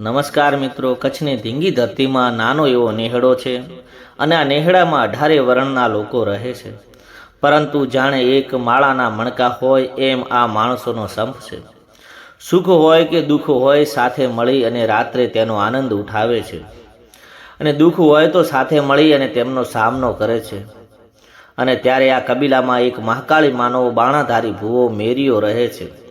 નમસ્કાર મિત્રો, કચ્છની ધીંગી ધરતીમાં નાનો એવો નેહડો છે અને આ નેહડામાં અઢારે વર્ણના લોકો રહે છે. પરંતુ જાણે એક માળાના મણકા હોય એમ આ માણસોનો સંપ છે. સુખ હોય કે દુઃખ હોય સાથે મળી અને રાત્રે તેનો આનંદ ઉઠાવે છે. અને દુઃખ હોય તો સાથે મળી અને તેમનો સામનો કરે છે. અને ત્યારે આ કબીલામાં એક મહાકાળી માનવ બાણાધારી ભૂવો મેરીઓ રહે છે.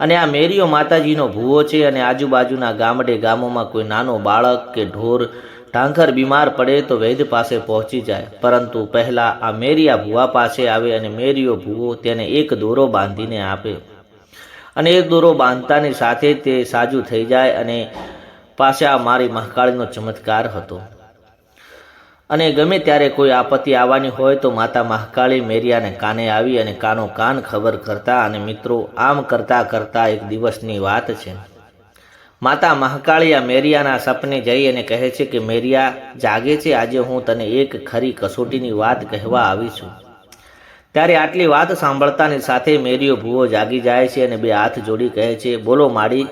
અને આ મેરીઓ માતાજીનો ભૂવો છે અને આજુબાજુના ગામડે ગામોમાં કોઈ નાનો બાળક કે ઢોર, ઢાંખર બીમાર પડે તો વૈદ્ય પાસે પહોંચી જાય. પરંતુ પહેલાં આ મેરિયા ભૂવા પાસે આવે અને મેરીઓ ભૂવો તેને એક દોરો બાંધીને આપે. અને એ દોરો બાંધતાની સાથે તે સાજું થઈ જાય અને પાછા મારી મહાકાળીનો ચમત્કાર હતો. અને ગમે ત્યારે કોઈ આપત્તિ આવવાની હોય તો માતા મહાકાળી મેરિયાને કાને આવી અને કાનો કાન ખબર કરતા અને મિત્રો આમ કરતા કરતા એક દિવસની વાત છે. માતા મહાકાળી આ મેરિયાના સપને જઈ અને કહે છે કે, મેરિયા, જાગે છે આજે હું તને એક ખરી કસોટીની વાત કહેવા આવી છું. ત્યારે આટલી વાત સાંભળતાની સાથે મેરિયો ભૂવો જાગી જાય છે અને બે હાથ જોડી કહે છે, બોલો માડી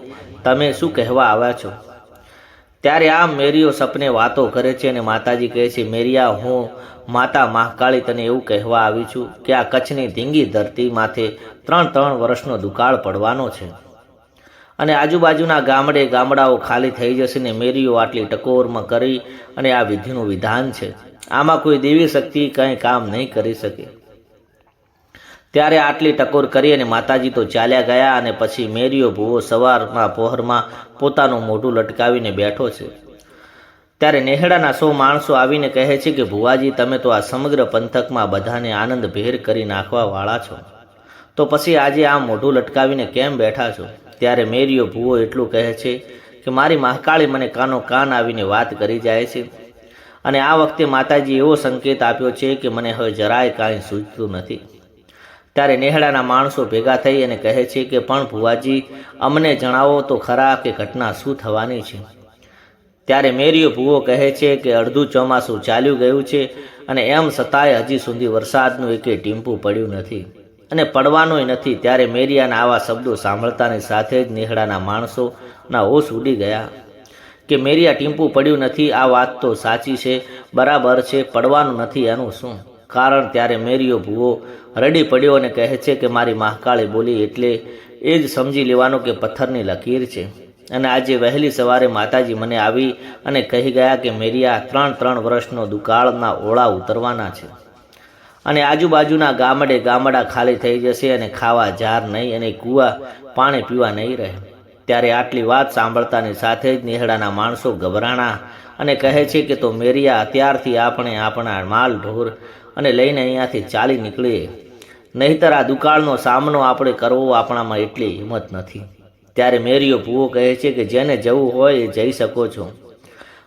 તમે શું કહેવા આવ્યા છો? ત્યારે આ મેરીઓ સપને વાતો કરે છે અને માતાજી કહે છે, મેરિયા, હું માતા મહાકાળી તને એવું કહેવા આવી છું કે આ કચ્છની ધીંગી ધરતી માથે ત્રણ ત્રણ વર્ષનો દુકાળ પડવાનો છે. અને આજુબાજુના ગામડે ગામડાઓ ખાલી થઈ જશે ને મેરીઓ આટલી ટકોરમાં કરી અને આ વિધિનું વિધાન છે. આમાં કોઈ દેવી શક્તિ કંઈ કામ નહીં કરી શકે. ત્યારે આટલી ટકોર કરી અને માતાજી તો ચાલ્યા ગયા અને પછી મેરીઓ ભૂવો સવારમાં પહોરમાં પોતાનું મોઢું લટકાવીને બેઠો છે. ત્યારે નેહડાના સો માણસો આવીને કહે છે કે, ભુવાજી, તમે તો આ સમગ્ર પંથકમાં બધાને આનંદ ભેર કરી નાખવા વાળા છો. તો પછી આજે આ મોઢું લટકાવીને કેમ બેઠા છો? ત્યારે મેરીઓ ભૂવો એટલું કહે છે કે, મારી મહાકાળી મને કાનો કાન આવીને વાત કરી જાય છે. અને આ વખતે માતાજી એવો સંકેત આપ્યો છે કે, મને હવે જરાય કાંઈ સૂચતું નથી. ત્યારે નેહડાના માણસો ભેગા થઈ અને કહે છે કે, પણ ભુવાજી, અમને જણાવો તો ખરા કે ઘટના શું થવાની છે. ત્યારે મેરીઓ ભૂવો કહે છે કે, અડધું ચોમાસું ચાલ્યું ગયું છે અને એમ છતાંય હજી સુધી વરસાદનું એકે ટીમ્પું પડ્યું નથી. અને પડવાનોય નથી ત્યારે મેરિયાના આવા શબ્દો સાંભળતાની સાથે જ નેહડાના માણસોના હોશ ઉડી ગયા. કે મેરિયા ટીમ્પું પડ્યું નથી, આ વાત તો સાચી છે, બરાબર છે, પડવાનું નથી એનું શું? કારણ ત્યારે મેરીઓ ભૂવો રડી પડ્યો અને કહે છે કે મારી મહાકાળી બોલી, એટલે એ જ સમજી લેવાનું કે પથ્થરની લકીર છે. અને આજે વહેલી સવારે માતાજી મને આવી અને કહી ગયા કે મેરિયા ત્રણ ત્રણ વર્ષનો દુકાળના ઓળા ઉતરવાના છે. અને આજુબાજુના ગામડે ગામડા ખાલી થઈ જશે અને ખાવા જાર નહીં અને કૂવા પાણી પીવા નહીં રહે. ત્યારે આટલી વાત સાંભળતાની સાથે જ નિહળાના માણસો ગભરાણા અને કહે છે કે તો મેરિયા અત્યારથી આપણે આપણા માલ ઢોર અને લઈને અહીંયાથી ચાલી નીકળીએ. નહીતર આ દુકાળનો સામનો આપણે કરવો આપણામાં એટલી હિંમત નથી. ત્યારે મેરીઓ ભૂવો કહે છે કે જેને જવું હોય એ જઈ શકો છો.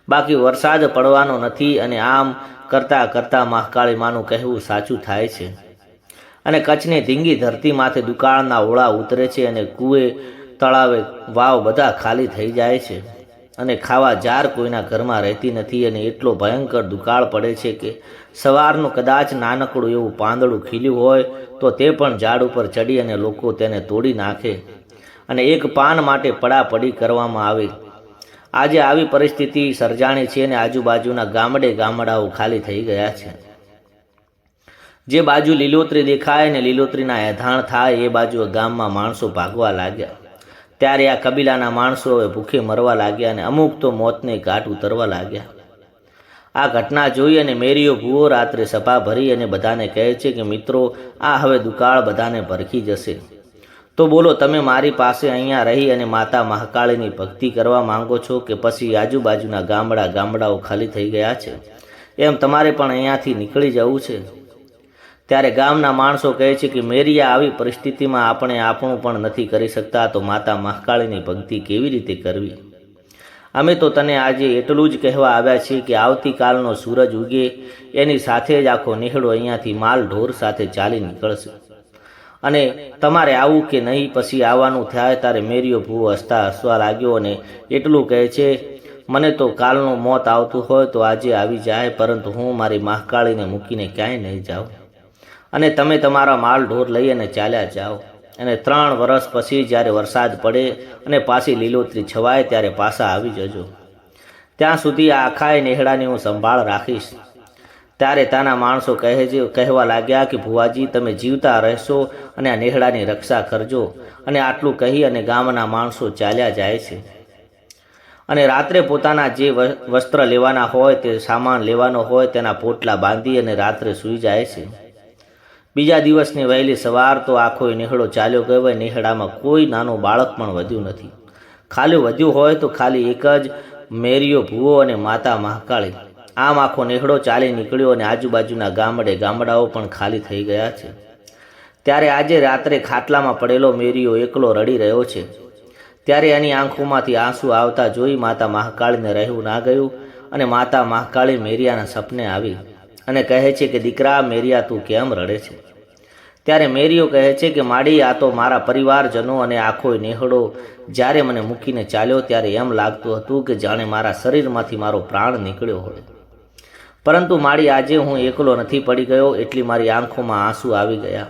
બાકી વરસાદ પડવાનો નથી અને આમ કરતાં કરતાં મહાકાળી માનું કહેવું સાચું થાય છે. અને કચ્છની ધીંગી ધરતી માથે દુકાળના ઓળા ઉતરે છે અને કૂએ તળાવે વાવ બધા ખાલી થઈ જાય છે. અને ખાવા જાર કોઈના ઘરમાં રહેતી નથી અને એટલો ભયંકર દુકાળ પડે છે કે સવારનું કદાચ નાનકડું એવું પાંદડું ખીલ્યું હોય તો તે પણ ઝાડ ઉપર ચડી અને લોકો તેને તોડી નાખે અને એક પાન માટે પડાપડી કરવામાં આવે. આજે આવી પરિસ્થિતિ સર્જાણી છે અને આજુબાજુના ગામડે ગામડાઓ ખાલી થઈ ગયા છે. જે બાજુ લીલોતરી દેખાય ને લીલોતરીના એધાણ થાય, એ બાજુ ગામમાં માણસો ભાગવા લાગ્યા. ત્યારે આ કબીલાના માણસો હવે ભૂખે મરવા લાગ્યા અને અમુક તો મોતને ઘાટ ઉતરવા લાગ્યા. આ ઘટના જોઈ અને મેરીઓ ભૂવો રાત્રે સભા ભરી અને બધાને કહે છે કે, મિત્રો, આ હવે દુકાળ બધાને ભરખી જશે. તો બોલો, તમે મારી પાસે અહીંયા રહી અને માતા મહાકાળીની ભક્તિ કરવા માંગો છો કે પછી આજુબાજુના ગામડા ગામડાઓ ખાલી થઈ ગયા છે? એમ તમારે પણ અહીંયાથી નીકળી જવું છે? ત્યારે ગામના માણસો કહે છે કે, મેરિયા, આવી પરિસ્થિતિમાં આપણે આપણું પણ નથી કરી શકતા, તો માતા મહાકાળીની ભક્તિ કેવી રીતે કરવી? અમે તો તને આજે એટલું જ કહેવા આવ્યા છીએ કે, આવતીકાલનો સૂરજ ઉગે, એની સાથે જ આખો નિહળો અહીંયાથી માલ ઢોર સાથે ચાલી નીકળશે. અને તમારે આવું કે નહીં, પછી આવવાનું થાય ત્યારે મેરીઓ ભૂ હસતા હસવા લાગ્યો અને એટલું કહે છે, મને તો કાલનું મોત આવતું હોય તો આજે આવી જાય, પરંતુ હું મારી મહાકાળીને મૂકીને ક્યાંય નહીં જાઉં. અને તમે તમારા માલ ઢોર લઈ અને ચાલ્યા જાઓ. અને ત્રણ વર્ષ પછી જ્યારે વરસાદ પડે અને પાછી લીલોતરી છવાય ત્યારે પાછા આવી જજો. ત્યાં સુધી આ આખાય નેહડાની હું સંભાળ રાખીશ. ત્યારે તાના માણસો કહે છે કહેવા લાગ્યા કે, ભુવાજી, તમે જીવતા રહેશો અને આ નેહડાની રક્ષા કરજો. અને આટલું કહી અને ગામના માણસો ચાલ્યા જાય છે. અને રાત્રે પોતાના જે વસ્ત્ર લેવાના હોય, તે સામાન લેવાનો હોય, તેના પોટલા બાંધી અને રાત્રે સૂઈ જાય છે. બીજા દિવસની વહેલી સવાર તો આખો એ નેહડો ચાલ્યો ગયો હોય. નેહડામાં કોઈ નાનું બાળક પણ વધ્યું નથી. ખાલી વધ્યું હોય તો ખાલી એક જ મેરિયો ભૂવો અને માતા મહાકાળી. આમ આખો નિહળો ચાલી નીકળ્યો અને આજુબાજુના ગામડે ગામડાઓ પણ ખાલી થઈ ગયા છે. ત્યારે આજે રાત્રે ખાટલામાં પડેલો મેરીયો એકલો રડી રહ્યો છે. ત્યારે એની આંખોમાંથી આંસુ આવતા જોઈ માતા મહાકાળીને રહેવું ના ગયું અને માતા મહાકાળી મેરિયાના સપને આવી. અને કહે છે કે, દીકરા, મેરિયા, તું કેમ રડે છે? ત્યારે મેરીઓ કહે છે કે, માડી, આ તો મારા પરિવારજનો અને આખો નેહડો જ્યારે મને મૂકીને ચાલ્યો ત્યારે એમ લાગતું હતું કે, જાણે મારા શરીરમાંથી મારો પ્રાણ નીકળ્યો હોય. પરંતુ માડી, આજે હું એકલો નથી પડી ગયો, એટલી મારી આંખોમાં આંસુ આવી ગયા.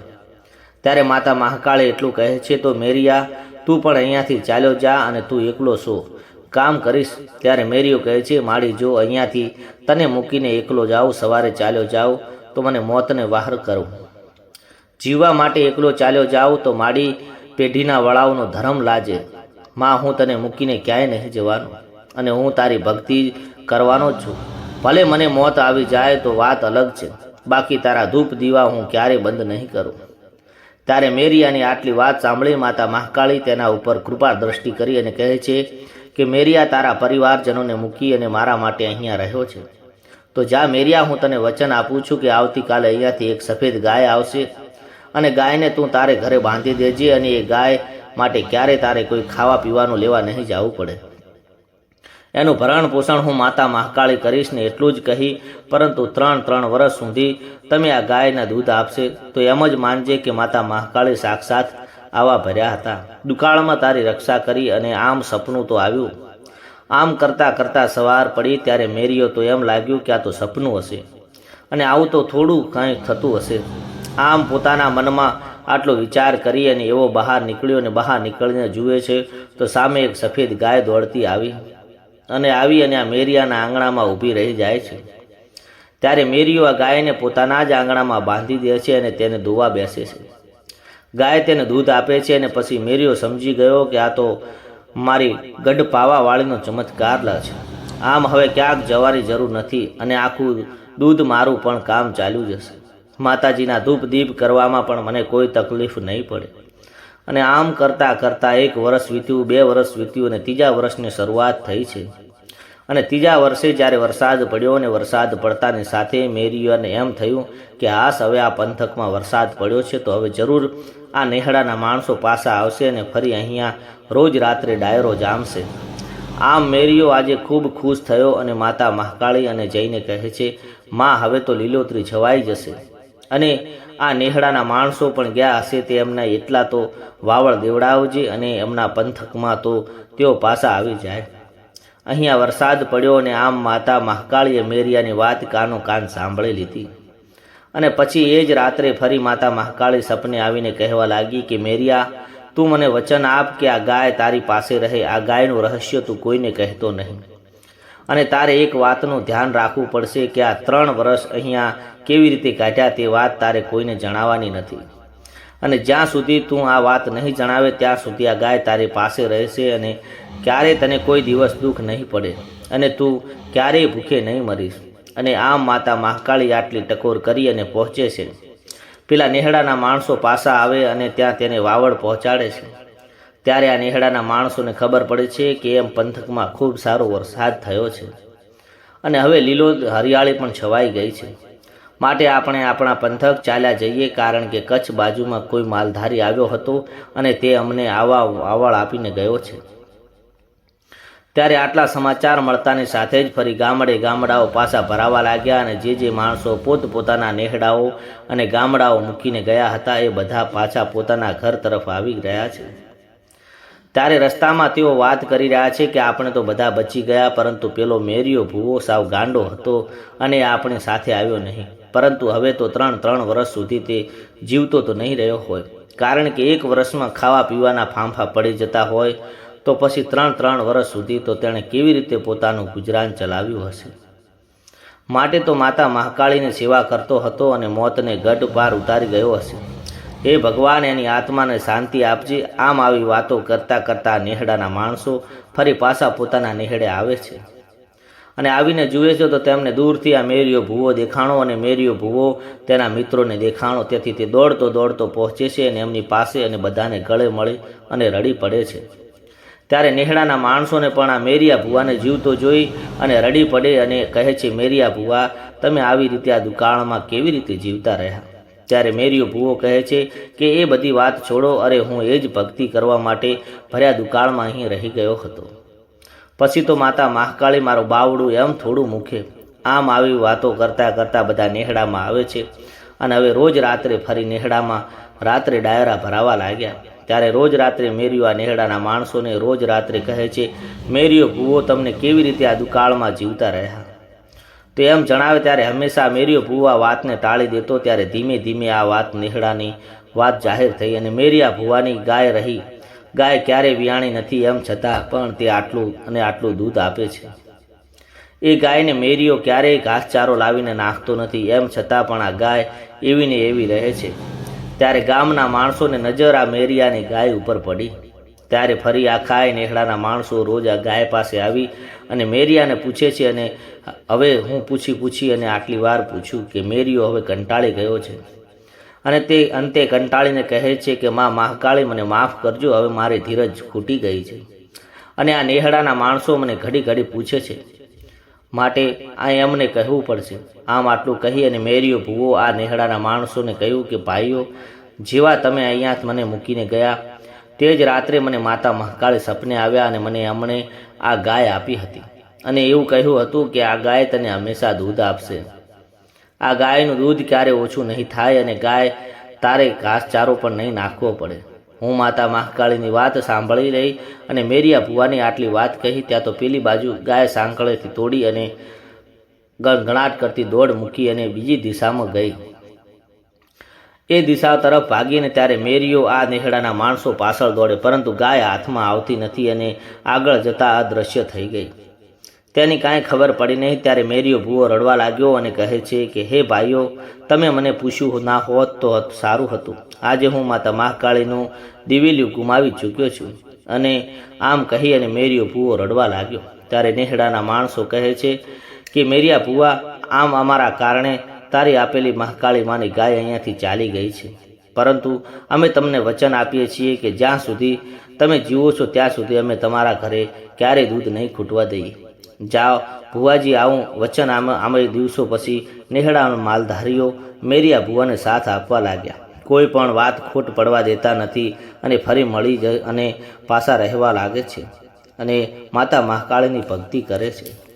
ત્યારે માતા મહાકાળે એટલું કહે છે, તો મેરિયા, તું પણ અહીંયાથી ચાલ્યો જા અને તું એકલો છો કામ કરીશ ત્યારે મેરીઓ કહે છે માળી જો અહીંયાથી તને મૂકીને એકલો જાઉં, સવારે ચાલ્યો જાઉં, તો મને મોતને વાહર કરું. જીવવા માટે એકલો ચાલ્યો જાઉં, તો માડી પેઢીના વળાવનો ધર્મ લાજે. માં, હું તને મૂકીને ક્યાંય નહીં જવાનું અને હું તારી ભક્તિ કરવાનો જ છું. ભલે મને મોત આવી જાય, તો વાત અલગ છે. બાકી તારા ધૂપ દીવા હું ક્યારેય બંધ નહીં કરું. ત્યારે મેરિયાની આટલી વાત સાંભળી માતા મહાકાળી તેના ઉપર કૃપા દ્રષ્ટિ કરી અને કહે છે કે મેરિયા તારા પરિવારજનોને મૂકી અને મારા માટે અહીંયા રહ્યો છે. તો જા મેરિયા, હું તને વચન આપું છું કે આવતીકાલે અહીંયાથી એક સફેદ ગાય આવશે અને ગાયને તું તારે ઘરે બાંધી દેજે અને એ ગાય માટે ક્યારે તારે કોઈ ખાવા પીવાનું લેવા નહીં જવું પડે. એનું ભરણ પોષણ હું માતા મહાકાળી કરીશ ને એટલું જ કહી, પરંતુ ત્રણ ત્રણ વર્ષ સુધી તમે આ ગાયના દૂધ આપશે, તો એમ જ માનજે કે માતા મહાકાળી સાક્ષાત આવા ભર્યા હતા. દુકાળમાં તારી રક્ષા કરી અને આમ સપનું તો આવ્યું. આમ કરતાં કરતાં સવાર પડી ત્યારે મેરીઓ તો એમ લાગ્યું કે આ તો સપનું હશે. અને આવું તો થોડું કાંઈ થતું હશે. આમ પોતાના મનમાં આટલો વિચાર કરી અને એવો બહાર નીકળ્યો અને બહાર નીકળીને જુએ છે તો સામે એક સફેદ ગાય દોડતી આવી. અને આવી અને આ મેરિયાના આંગણામાં ઊભી રહી જાય છે. ત્યારે મેરીઓ આ ગાયને પોતાના જ આંગણામાં બાંધી દે છે અને તેને ધોવા બેસે છે. ગાય તેને દૂધ આપે છે અને પછી મેરીઓ સમજી ગયો કે આ તો મારી ગઢ પાવાવાળીનો ચમત્કાર છે. આમ હવે ક્યાંક જવાની જરૂર નથી અને આખું દૂધ મારું પણ કામ ચાલ્યું જશે. માતાજીના ધૂપ દીપ કરવામાં પણ મને કોઈ તકલીફ નહીં પડે. અને આમ કરતાં કરતાં એક વર્ષ વીત્યું, બે વર્ષ વીત્યું અને ત્રીજા વર્ષની શરૂઆત થઈ છે. અને ત્રીજા વર્ષે જ્યારે વરસાદ પડ્યો અને વરસાદ પડતાની સાથે મેરીઓને એમ થયું કે હાસ, હવે આ પંથકમાં વરસાદ પડ્યો છે, તો હવે જરૂર આ નેહડાના માણસો પાસા આવશે અને ફરી અહીંયા રોજ રાત્રે ડાયરો જામશે. આમ મેરીઓ આજે ખૂબ ખુશ થયો અને માતા મહાકાળી અને જઈને કહે છે, માં, હવે તો લીલોતરી છવાઈ જશે. અને આ નેહડાના માણસો પણ ગયા હશે તે એમના એટલા તો વાવળ દેવડાવજે અને એમના પંથકમાં તો તેઓ પાસા આવી જાય. અહીંયા વરસાદ પડ્યો અને આમ માતા મહાકાળીએ મેરિયાની વાત કાનો કાન સાંભળી લીધી. અને પછી એ જ રાત્રે ફરી માતા મહાકાળી સપને આવીને કહેવા લાગી કે, મેરિયા, તું મને વચન આપ કે આ ગાય તારી પાસે રહે? આ ગાયનું રહસ્ય તું કોઈને કહેતો નહીં. અને તારે એક વાતનું ધ્યાન રાખવું પડશે કે આ ત્રણ વર્ષ અહીંયા કેવી રીતે કાઢ્યા તે વાત તારે કોઈને જણાવવાની નથી. અને જ્યાં સુધી તું આ વાત નહીં જણાવે, ત્યાં સુધી આ ગાય તારી પાસે રહેશે અને ક્યારેય તને કોઈ દિવસ દુઃખ નહીં પડે. અને તું ક્યારેય ભૂખે નહીં મરીશ. અને આમ માતા મહાકાળી આટલી ટકોર કરી અને પહોંચે છે. પેલા નેહડાના માણસો પાસા આવે અને ત્યાં તેને વાવડ પહોંચાડે છે. ત્યારે આ નેહડાના માણસોને ખબર પડે છે કે એમ પંથકમાં ખૂબ સારો વરસાદ થયો છે. અને હવે લીલો હરિયાળી પણ છવાઈ ગઈ છે. માટે આપણે આપણા પંથક ચાલ્યા જઈએ કારણ કે કચ્છ બાજુમાં કોઈ માલધારી આવ્યો હતો અને તે અમને આવા વાવળ આપીને ગયો છે. ત્યારે આટલા સમાચાર મળતાની સાથે જ ફરી ગામડે ગામડાઓ પાછા ભરાવા લાગ્યા અને જે જે માણસો પોતપોતાના નેહડાઓ અને ગામડાઓ મૂકીને ગયા હતા એ બધા પાછા પોતાના ઘર તરફ આવી રહ્યા છે. ત્યારે રસ્તામાં તેઓ વાત કરી રહ્યા છે કે આપણે તો બધા બચી ગયા, પરંતુ પેલો મેરિયો ભૂવો સાવ ગાંડો હતો અને આપણી સાથે આવ્યો નહીં. પરંતુ હવે તો ત્રણ ત્રણ વર્ષ સુધી તે જીવતો તો નહીં રહ્યો હોય. કારણ કે એક વર્ષમાં ખાવા પીવાના ફાંફા પડી જતા હોય તો પછી ત્રણ ત્રણ વર્ષ સુધી તો તેણે કેવી રીતે પોતાનું ગુજરાન ચલાવ્યું હશે? માટે તો માતા મહાકાળીની સેવા કરતો હતો અને મોતને ગઢ પાર ઉતારી ગયો હશે. હે ભગવાન, એની આત્માને શાંતિ આપજે. આમ આવી વાતો કરતાં કરતાં નેહડાના માણસો ફરી પાછા પોતાના નેહડે આવે છે. અને આવીને જુએ છે તો તેમને દૂરથી આ મેરિયો ભૂવો દેખાણો અને મેરિયો ભૂવો તેના મિત્રોને દેખાણો. તેથી તે દોડતો દોડતો પહોંચે છે અને એમની પાસે અને બધાને ગળે મળી અને રડી પડે છે. ત્યારે નેહડાના માણસોને પણ આ મેરિયા ભૂવાને જીવતો જોઈ અને રડી પડે અને કહે છે, મેરિયા ભૂવા, તમે આવી રીતે આ દુકાળમાં કેવી રીતે જીવતા રહ્યા? ત્યારે મેરિયો ભૂવો કહે છે કે, એ બધી વાત છોડો, અરે હું એ જ ભક્તિ કરવા માટે ભર્યા દુકાળમાં અહીં રહી ગયો હતો. પછી તો માતા મહાકાળી મારું બાવડું એમ થોડું મૂકે. આમ આવી વાતો કરતાં કરતાં બધા નેહડામાં આવે છે. અને હવે રોજ રાત્રે ફરી નેહડામાં રાત્રે ડાયરા ભરાવા લાગ્યા. ત્યારે રોજ રાત્રે મેરિયો આ નેહડાના માણસોને રોજ રાત્રે કહે છે, મેરિયો ભૂવો, તમને કેવી રીતે આ દુકાળમાં જીવતા રહ્યા? તો એમ જણાવે ત્યારે હંમેશા મેરિયો ભૂવા વાતને ટાળી દેતો, ત્યારે ધીમે ધીમે આ વાત નેહડાની વાત જાહેર થઈ અને મેરિયા ભૂવાની ગાય રહી. ગાય ક્યારે વિયાણી નથી એમ છતાં પણ તે આટલું અને આટલું દૂધ આપે છે. એ ગાયને મેરિયો ક્યારેય ઘાસચારો લાવીને નાખતો નથી એમ છતાં પણ આ ગાય એવી ને એવી રહે છે. ત્યારે ગામના માણસોને નજર આ મેરિયાની ગાય ઉપર પડી. ત્યારે ફરી આ ખાય નેહડાના માણસો રોજ આ ગાય પાસે આવી અને મેરિયાને પૂછે છે અને હવે હું પૂછી પૂછી અને આટલી વાર પૂછ્યું કે મેરિયો હવે કંટાળી ગયો છે. અને તે અંતે કંટાળીને કહે છે કે, માં, મહાકાળી, મને માફ કરજો, હવે મારી ધીરજ ખૂટી ગઈ છે. અને આ નેહડાના માણસો મને ઘડી ઘડી પૂછે છે માટે આ એમને કહેવું પડશે. આમ આટલું કહી અને મેર્યો ભૂવો આ નેહડાના માણસોને કહ્યું કે, ભાઈઓ, જેવા તમે અહીંયા મને મૂકીને ગયા, તે જ રાત્રે મને માતા મહાકાળે સપને આવ્યા અને મને એમણે આ ગાય આપી હતી. અને એવું કહ્યું હતું કે, આ ગાય તને હંમેશા દૂધ આપશે. આ ગાયનું દૂધ ક્યારે ઓછું નહીં થાય અને ગાય તારે ઘાસચારો પણ નહીં નાખવો પડે. હું માતા મહાકાળીની વાત સાંભળી રહી અને મેરિયા ભુવાની આટલી વાત કહી, ત્યાં તો પેલી બાજુ ગાય સાંકળેથી તોડી અને ગણગણાટ કરતી દોડ મૂકી અને બીજી દિશામાં ગઈ. એ દિશા તરફ ભાગીને ત્યારે મેરીઓ આ નેહડાના માણસો પાછળ દોડે, પરંતુ ગાય હાથમાં આવતી નથી અને આગળ જતાં અદૃશ્ય થઈ ગઈ. તેની કાંઈ ખબર પડી નહીં. ત્યારે મેરીઓ ભૂવો રડવા લાગ્યો અને કહે છે કે, હે ભાઈઓ, તમે મને પૂછ્યું ના હોત તો સારું હતું. આજે હું માતા મહાકાળીનું દિવેલિયું ગુમાવી ચૂક્યો છું. અને આમ કહી અને મેરીઓ ભૂવો રડવા લાગ્યો. ત્યારે નેહડાના માણસો કહે છે કે, મેરિયા ભૂવા, આમ અમારા કારણે તારી આપેલી મહાકાળી માની ગાય અહીંયાથી ચાલી ગઈ છે. પરંતુ અમે તમને વચન આપીએ છીએ કે જ્યાં સુધી તમે જીવો છો, ત્યાં સુધી અમે તમારા ઘરે ક્યારેય દૂધ નહીં ખૂટવા દઈએ. જાઓ, ભુવાજી આવું વચન આમ આમે દિવસો પછી નેહડા માલધારીઓ મેરિયા ભુવાને સાથ આપવા લાગ્યા. કોઈ પણ વાત ખોટ પડવા દેતા નથી અને ફરી મળી જાય અને પાછા રહેવા લાગે છે અને માતા મહાકાળીની ભક્તિ કરે છે.